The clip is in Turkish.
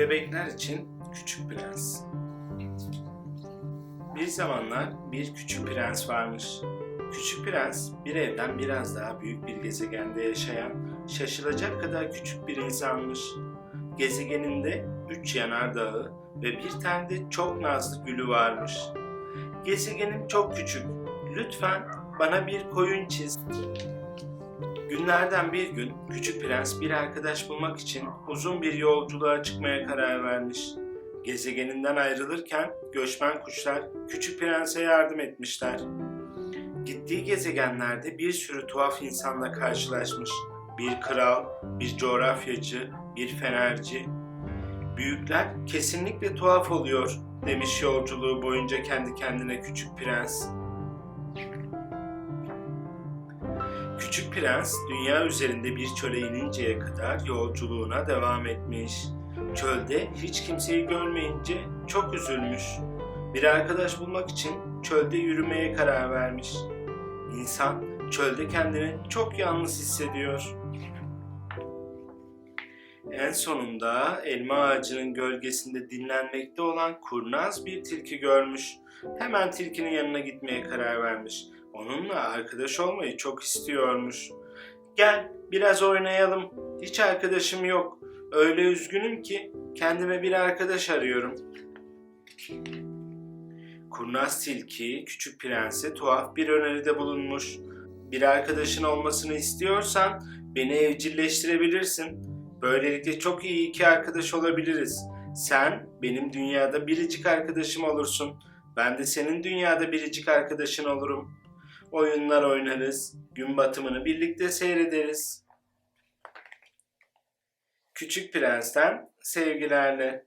Bebekler için Küçük Prens Bir zamanlar bir küçük prens varmış. Küçük prens bir evden biraz daha büyük bir gezegende yaşayan şaşılacak kadar küçük bir insanmış. Gezegeninde üç yanardağı ve bir tane de çok nazlı gülü varmış. Gezegenim çok küçük. Lütfen bana bir koyun çiz. Günlerden bir gün küçük prens bir arkadaş bulmak için uzun bir yolculuğa çıkmaya karar vermiş. Gezegeninden ayrılırken göçmen kuşlar küçük prense yardım etmişler. Gittiği gezegenlerde bir sürü tuhaf insanla karşılaşmış. Bir kral, bir coğrafyacı, bir fenerci. Büyükler kesinlikle tuhaf oluyor demiş yolculuğu boyunca kendi kendine küçük prens. Küçük Prens dünya üzerinde bir çöle ininceye kadar yolculuğuna devam etmiş. Çölde hiç kimseyi görmeyince çok üzülmüş. Bir arkadaş bulmak için çölde yürümeye karar vermiş. İnsan çölde kendini çok yalnız hissediyor. En sonunda elma ağacının gölgesinde dinlenmekte olan kurnaz bir tilki görmüş. Hemen tilkinin yanına gitmeye karar vermiş. Onunla arkadaş olmayı çok istiyormuş. Gel biraz oynayalım. Hiç arkadaşım yok. Öyle üzgünüm ki kendime bir arkadaş arıyorum. Kurnaz tilki küçük prense tuhaf bir öneride bulunmuş. Bir arkadaşın olmasını istiyorsan beni evcilleştirebilirsin. Böylelikle çok iyi iki arkadaş olabiliriz. Sen benim dünyada biricik arkadaşım olursun. Ben de senin dünyada biricik arkadaşın olurum. Oyunlar oynarız, gün batımını birlikte seyrederiz. Küçük Prens'ten sevgilerle.